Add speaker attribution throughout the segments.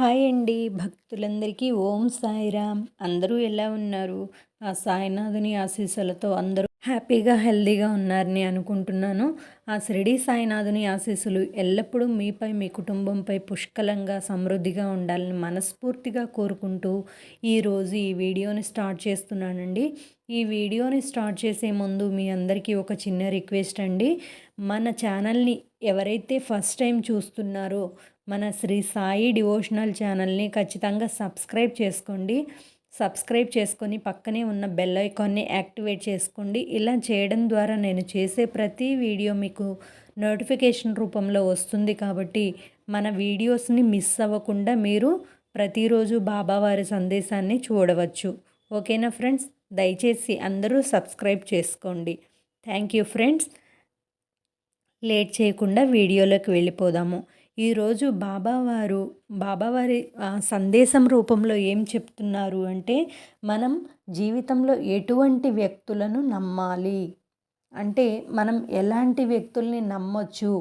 Speaker 1: hi అండి భక్తులందరికీ ఓం సాయిరామ్ అందరూ ఎలా ఉన్నారు ఆ సాయినాథుని ఆశీస్సులతో అందరూ హ్యాపీగా హెల్దీగా ఉన్నారని అనుకుంటున్నాను ఆ శిరిడి సాయినాథుని ఆశీస్సులు ఎల్లప్పుడూ మీపై మీ కుటుంబంపై పుష్కలంగా సమృద్ధిగా ఉండాలని మనస్ఫూర్తిగా కోరుకుంటూ ఈరోజు ఈ వీడియోని స్టార్ట్ చేస్తున్నానండి ఈ వీడియోని స్టార్ట్ చేసే ముందు మీ అందరికీ ఒక చిన్న రిక్వెస్ట్ అండి మన ఛానల్ని ఎవరైతే ఫస్ట్ టైం చూస్తున్నారో మన శ్రీ సాయి డివోషనల్ ఛానల్ని ఖచ్చితంగా సబ్స్క్రైబ్ చేసుకోండి సబ్స్క్రైబ్ చేసుకొని పక్కనే ఉన్న బెల్ ఐకాన్ని యాక్టివేట్ చేసుకోండి ఇలా చేయడం ద్వారా నేను చేసే ప్రతి వీడియో మీకు నోటిఫికేషన్ రూపంలో వస్తుంది కాబట్టి మన వీడియోస్ని మిస్ అవ్వకుండా మీరు ప్రతిరోజు బాబావారి సందేశాన్ని చూడవచ్చు ఓకేనా ఫ్రెండ్స్ దయచేసి అందరూ సబ్స్క్రైబ్ చేసుకోండి థ్యాంక్ యూ ఫ్రెండ్స్ లేట్ చేయకుండా వీడియోలోకి వెళ్ళిపోదాము ఈరోజు బాబావారు బాబావారి సందేశం రూపంలో ఏం చెప్తున్నారు అంటే మనం జీవితంలో ఎటువంటి వ్యక్తులను నమ్మాలి అంటే మనం ఎలాంటి వ్యక్తుల్ని నమ్మొచ్చు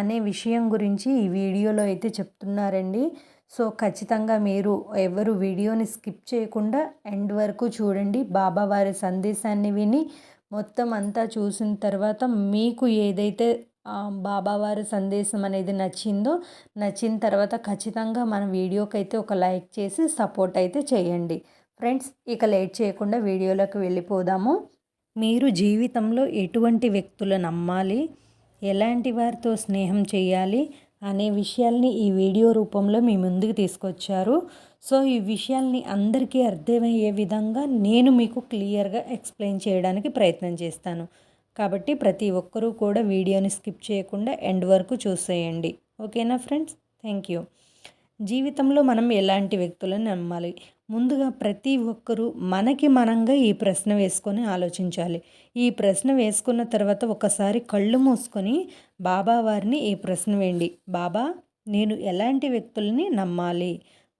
Speaker 1: అనే విషయం గురించి ఈ వీడియోలో అయితే చెప్తున్నారండి సో ఖచ్చితంగా మీరు ఎవరు వీడియోని స్కిప్ చేయకుండా ఎండ్ వరకు చూడండి బాబావారి సందేశాన్ని విని మొత్తం అంతా చూసిన తర్వాత మీకు ఏదైతే బాబావారి సందేశం అనేది నచ్చిందో నచ్చిన తర్వాత ఖచ్చితంగా మన వీడియోకి అయితే ఒక లైక్ చేసి సపోర్ట్ అయితే చేయండి ఫ్రెండ్స్ ఇక లేట్ చేయకుండా వీడియోలోకి వెళ్ళిపోదాము మీరు జీవితంలో ఎటువంటి వ్యక్తులు నమ్మాలి ఎలాంటి వారితో స్నేహం చేయాలి అనే విషయాల్ని ఈ వీడియో రూపంలో మీ ముందుకు తీసుకొచ్చారు సో ఈ విషయాల్ని అందరికీ అర్థమయ్యే విధంగా నేను మీకు క్లియర్గా ఎక్స్ప్లెయిన్ చేయడానికి ప్రయత్నం చేస్తాను కాబట్టి ప్రతి ఒక్కరూ కూడా వీడియోని స్కిప్ చేయకుండా ఎండ్ వరకు చూసేయండి ఓకేనా ఫ్రెండ్స్ థ్యాంక్ యూ జీవితంలో మనం ఎలాంటి వ్యక్తులను నమ్మాలి ముందుగా ప్రతి ఒక్కరూ మనకి మనంగా ఈ ప్రశ్న వేసుకొని ఆలోచించాలి ఈ ప్రశ్న వేసుకున్న తర్వాత ఒకసారి కళ్ళు మూసుకొని బాబా వారిని ఈ ప్రశ్న వేయండి బాబా నేను ఎలాంటి వ్యక్తుల్ని నమ్మాలి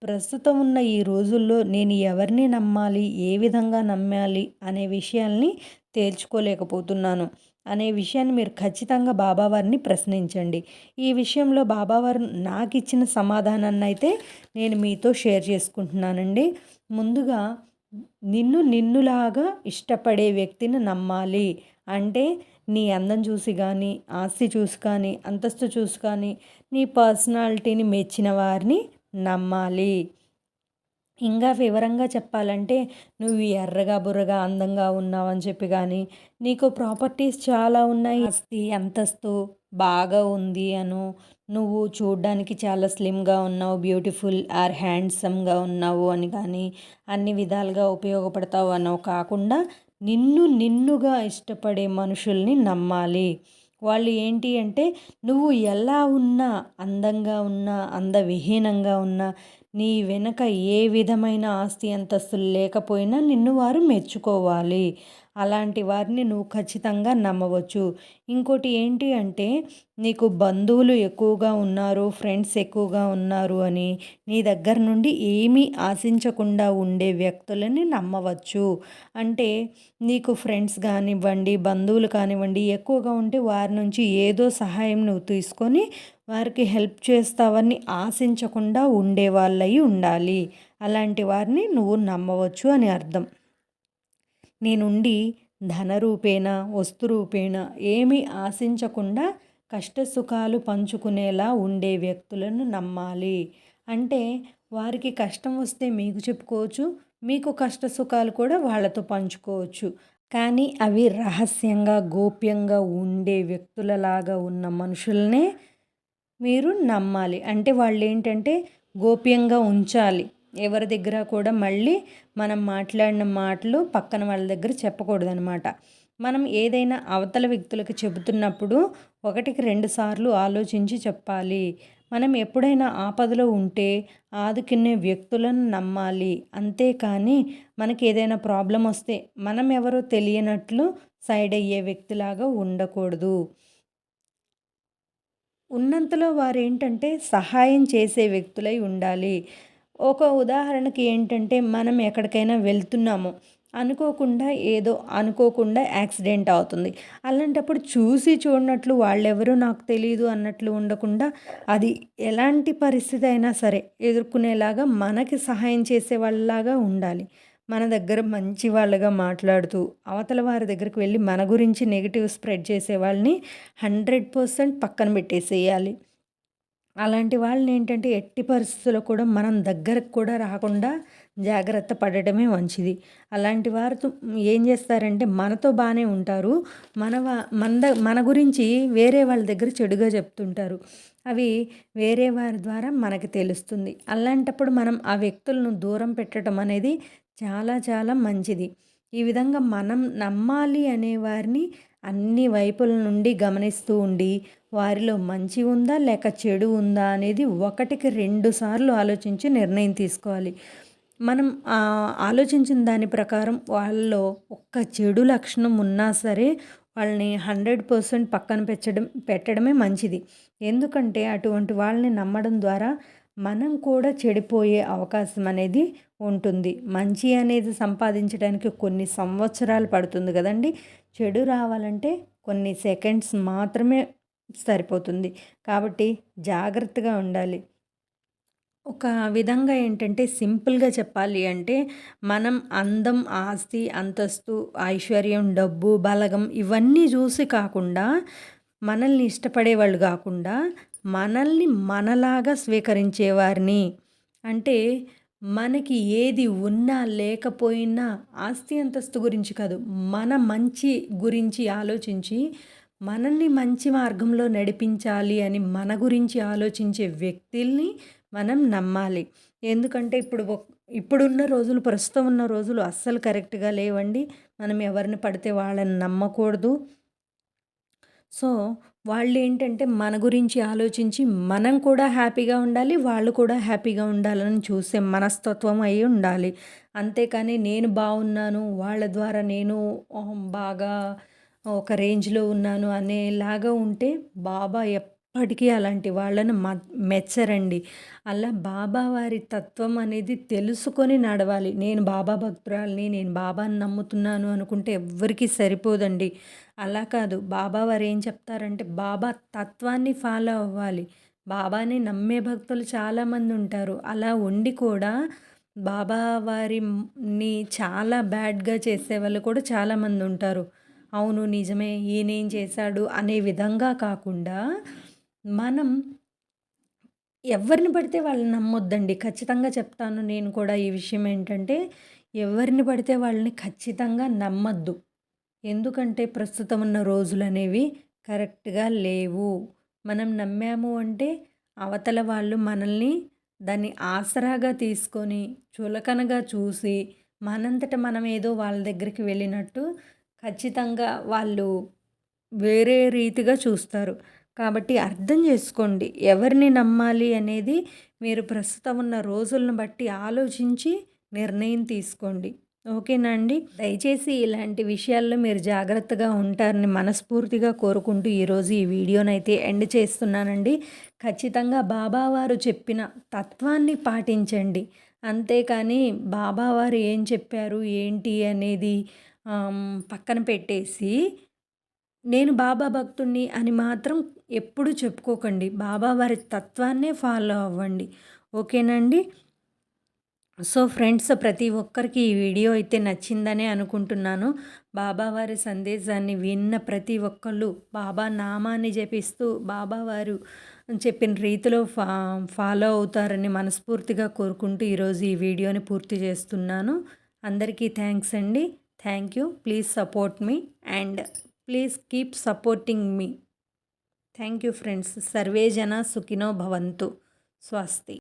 Speaker 1: ప్రస్తుతం ఉన్న ఈ రోజుల్లో నేను ఎవరిని నమ్మాలి ఏ విధంగా నమ్మాలి అనే విషయాల్ని తేల్చుకోలేకపోతున్నాను అనే విషయాన్ని మీరు ఖచ్చితంగా బాబావారిని ప్రశ్నించండి ఈ విషయంలో బాబావారు నాకు ఇచ్చిన సమాధానాన్ని అయితే నేను మీతో షేర్ చేసుకుంటున్నానండి ముందుగా నిన్ను నిన్నులాగా ఇష్టపడే వ్యక్తిని నమ్మాలి అంటే నీ అందం చూసి కానీ ఆస్తి చూసి కానీ అంతస్తు చూసి కానీ నీ పర్సనాలిటీని మెచ్చిన వారిని నమ్మాలి ఇంకా వివరంగా చెప్పాలంటే నువ్వు ఎర్రగా బుర్రగా అందంగా ఉన్నావు అని చెప్పి కానీ నీకు ప్రాపర్టీస్ చాలా ఉన్నాయి అస్తి అంతస్తు బాగా ఉంది అను నువ్వు చూడ్డానికి చాలా స్లిమ్గా ఉన్నావు బ్యూటిఫుల్ ఆర్ హ్యాండ్సమ్గా ఉన్నావు అని కానీ అన్ని విధాలుగా ఉపయోగపడతావు అనో కాకుండా నిన్ను నిన్నుగా ఇష్టపడే మనుషుల్ని నమ్మాలి వాళ్ళు ఏంటి అంటే నువ్వు ఎలా ఉన్నా అందంగా ఉన్నా అందవిహీనంగా ఉన్నా నీ వెనక ఏ విధమైన ఆస్తి అంతస్తులు లేకపోయినా నిన్ను వారు మెచ్చుకోవాలి అలాంటి వారిని నువ్వు ఖచ్చితంగా నమ్మవచ్చు ఇంకోటి ఏంటి అంటే నీకు బంధువులు ఎక్కువగా ఉన్నారు ఫ్రెండ్స్ ఎక్కువగా ఉన్నారు అని నీ దగ్గర నుండి ఏమీ ఆశించకుండా ఉండే వ్యక్తులని నమ్మవచ్చు అంటే నీకు ఫ్రెండ్స్ కానివ్వండి బంధువులు కానివ్వండి ఎక్కువగా ఉంటే వారి నుంచి ఏదో సహాయం నువ్వు తీసుకొని వారికి హెల్ప్ చేస్తావని ఆశించకుండా ఉండేవాళ్ళయి ఉండాలి అలాంటి వారిని నువ్వు నమ్మవచ్చు అని అర్థం నేనుండి ధనరూపేణ వస్తురూపేణ ఏమీ ఆశించకుండా కష్టసుఖాలు పంచుకునేలా ఉండే వ్యక్తులను నమ్మాలి అంటే వారికి కష్టం వస్తే మీకు చెప్పుకోవచ్చు మీకు కష్ట సుఖాలు కూడా వాళ్ళతో పంచుకోవచ్చు కానీ అవి రహస్యంగా గోప్యంగా ఉండే వ్యక్తులలాగా ఉన్న మనుషులనే మీరు నమ్మాలి అంటే వాళ్ళు ఏంటంటే గోప్యంగా ఉంచాలి ఎవరి దగ్గర కూడా మళ్ళీ మనం మాట్లాడిన మాటలు పక్కన వాళ్ళ దగ్గర చెప్పకూడదనమాట మనం ఏదైనా అవతల వ్యక్తులకు చెబుతున్నప్పుడు ఒకటికి రెండు సార్లు ఆలోచించి చెప్పాలి మనం ఎప్పుడైనా ఆపదలో ఉంటే ఆదుకునే వ్యక్తులను నమ్మాలి అంతేకాని మనకి ఏదైనా ప్రాబ్లం వస్తే మనం ఎవరో తెలియనట్లు సైడ్ అయ్యే వ్యక్తిలాగా ఉండకూడదు ఉన్నంతలో వారేంటంటే సహాయం చేసే వ్యక్తులై ఉండాలి ఒక ఉదాహరణకి ఏంటంటే మనం ఎక్కడికైనా వెళ్తున్నాము అనుకోకుండా ఏదో అనుకోకుండా యాక్సిడెంట్ అవుతుంది అలాంటప్పుడు చూసి చూడనట్లు వాళ్ళెవరో నాకు తెలియదు అన్నట్లు ఉండకుండా అది ఎలాంటి పరిస్థితి అయినా సరే ఎదుర్కొనేలాగా మనకి సహాయం చేసే వాళ్ళలాగా ఉండాలి మన దగ్గర మంచి వాళ్ళగా మాట్లాడుతూ అవతల వారి దగ్గరికి వెళ్ళి మన గురించి నెగిటివ్ స్ప్రెడ్ చేసే వాళ్ళని హండ్రెడ్ పర్సెంట్ పక్కన పెట్టేసేయాలి అలాంటి వాళ్ళని ఏంటంటే ఎట్టి పరిస్థితుల్లో కూడా మనం దగ్గరకు కూడా రాకుండా జాగ్రత్త పడటమే మంచిది అలాంటి వారితో ఏం చేస్తారంటే మనతో బాగానే ఉంటారు మన మన మన గురించి వేరే వాళ్ళ దగ్గర చెడుగా చెప్తుంటారు అవి వేరే వారి ద్వారా మనకు తెలుస్తుంది అలాంటప్పుడు మనం ఆ వ్యక్తులను దూరం పెట్టడం అనేది చాలా చాలా మంచిది ఈ విధంగా మనం నమ్మాలి అనే వారిని అన్ని వైపుల నుండి గమనిస్తూ ఉండి వారిలో మంచి ఉందా లేక చెడు ఉందా అనేది ఒకటికి రెండు సార్లు ఆలోచించి నిర్ణయం తీసుకోవాలి మనం ఆలోచించిన దాని ప్రకారం వాళ్ళలో ఒక్క చెడు లక్షణం ఉన్నా సరే వాళ్ళని హండ్రెడ్ పర్సెంట్ పక్కన పెట్టడం పెట్టడమే మంచిది ఎందుకంటే అటువంటి వాళ్ళని నమ్మడం ద్వారా మనం కూడా చెడిపోయే అవకాశం అనేది ఉంటుంది మంచి అనేది సంపాదించడానికి కొన్ని సంవత్సరాలు పడుతుంది కదండి చెడు రావాలంటే కొన్ని సెకండ్స్ మాత్రమే సరిపోతుంది కాబట్టి జాగ్రత్తగా ఉండాలి ఒక విధంగా ఏంటంటే సింపుల్గా చెప్పాలి అంటే మనం అందం ఆస్తి అంతస్తు ఐశ్వర్యం డబ్బు బలగం ఇవన్నీ చూసి కాకుండా మనల్ని ఇష్టపడేవాళ్ళు కాకుండా మనల్ని మనలాగా స్వీకరించేవారిని అంటే మనకి ఏది ఉన్నా లేకపోయినా ఆస్తి అంతస్తు గురించి కాదు మన మంచి గురించి ఆలోచించి మనల్ని మంచి మార్గంలో నడిపించాలి అని మన గురించి ఆలోచించే వ్యక్తుల్ని మనం నమ్మాలి ఎందుకంటే ఇప్పుడు ఇప్పుడున్న రోజులు ప్రస్తుతం ఉన్న రోజులు అస్సలు కరెక్ట్గా లేవండి మనం ఎవరిని పడితే వాళ్ళని నమ్మకూడదు సో వాళ్ళు ఏంటంటే మన గురించి ఆలోచించి మనం కూడా హ్యాపీగా ఉండాలి వాళ్ళు కూడా హ్యాపీగా ఉండాలని చూసే మనస్తత్వం అయి ఉండాలి అంతేకాని నేను బాగున్నాను వాళ్ళ ద్వారా నేను బాగా ఒక రేంజ్లో ఉన్నాను అనేలాగా ఉంటే బాబా ఎప్ప ఇప్పటికీ అలాంటి వాళ్ళను మ మెచ్చరండి అలా బాబా వారి తత్వం అనేది తెలుసుకొని నడవాలి నేను బాబా భక్తురాలని నేను బాబాని నమ్ముతున్నాను అనుకుంటే ఎవ్వరికీ సరిపోదండి అలా కాదు బాబా వారు ఏం చెప్తారంటే బాబా తత్వాన్ని ఫాలో అవ్వాలి బాబాని నమ్మే భక్తులు చాలామంది ఉంటారు అలా ఉండి కూడా బాబా వారిని చాలా బ్యాడ్గా చేసేవాళ్ళు కూడా చాలామంది ఉంటారు అవును నిజమే ఈయనేం చేశాడు అనే విధంగా కాకుండా మనం ఎవరిని పడితే వాళ్ళని నమ్మొద్దండి ఖచ్చితంగా చెప్తాను నేను కూడా ఈ విషయం ఏంటంటే ఎవరిని పడితే వాళ్ళని ఖచ్చితంగా నమ్మద్దు ఎందుకంటే ప్రస్తుతం ఉన్న రోజులు అనేవి కరెక్ట్గా లేవు మనం నమ్మాము అంటే అవతల వాళ్ళు మనల్ని దాన్ని ఆసరాగా తీసుకొని చులకనగా చూసి మనంతట మనం ఏదో వాళ్ళ దగ్గరికి వెళ్ళినట్టు ఖచ్చితంగా వాళ్ళు వేరే రీతిగా చూస్తారు కాబట్టి అర్థం చేసుకోండి ఎవరిని నమ్మాలి అనేది మీరు ప్రస్తుతం ఉన్న రోజులను బట్టి ఆలోచించి నిర్ణయం తీసుకోండి ఓకేనా అండి దయచేసి ఇలాంటి విషయాల్లో మీరు జాగ్రత్తగా ఉంటారని మనస్ఫూర్తిగా కోరుకుంటూ ఈరోజు ఈ వీడియోనైతే ఎండ్ చేస్తున్నానండి ఖచ్చితంగా బాబావారు చెప్పిన తత్వాన్ని పాటించండి అంతేకాని బాబావారు ఏం చెప్పారు ఏంటి అనేది పక్కన పెట్టేసి నేను బాబా భక్తుణ్ణి అని మాత్రం ఎప్పుడూ చెప్పుకోకండి బాబా వారి తత్వాన్నే ఫాలో అవ్వండి ఓకేనండి సో ఫ్రెండ్స్ ప్రతి ఒక్కరికి ఈ వీడియో అయితే నచ్చిందనే అనుకుంటున్నాను బాబావారి సందేశాన్ని విన్న ప్రతి ఒక్కళ్ళు బాబా నామాన్ని జపిస్తూ బాబావారు చెప్పిన రీతిలో ఫా ఫాలో అవుతారని మనస్ఫూర్తిగా కోరుకుంటూ ఈరోజు ఈ వీడియోని పూర్తి చేస్తున్నాను అందరికీ థ్యాంక్స్ అండి thank you please support me and please keep supporting me thank you friends సర్వే జన సుఖినో భవంతు స్వస్తి